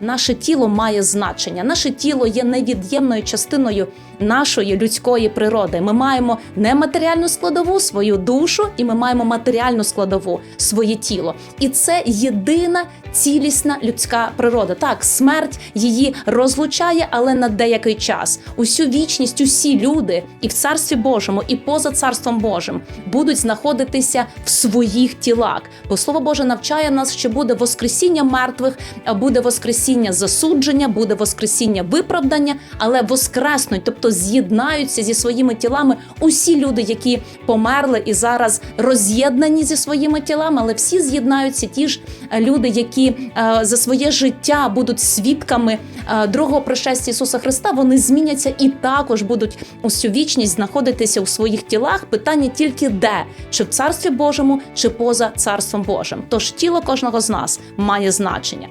Наше тіло має значення. Наше тіло є невід'ємною частиною нашої людської природи. Ми маємо нематеріальну складову свою душу, і ми маємо матеріальну складову своє тіло. І це єдина цілісна людська природа. Так, смерть її розлучає, але на деякий час. Усю вічність, усі люди і в царстві Божому, і поза царством Божим будуть знаходитися в своїх тілах. Бо слово Боже навчає нас, що буде воскресіння мертвих, а буде воскресіння засудження, буде воскресіння виправдання, але воскреснуть, тобто з'єднаються зі своїми тілами усі люди, які померли і зараз роз'єднані зі своїми тілами, але всі з'єднаються ті ж е, люди, які е, за своє життя будуть свідками е, другого пришестя Ісуса Христа. Вони зміняться і також будуть усю вічність знаходитися у своїх тілах. Питання тільки де чи в царстві Божому, чи поза царством Божим. Тож тіло кожного з нас має значення.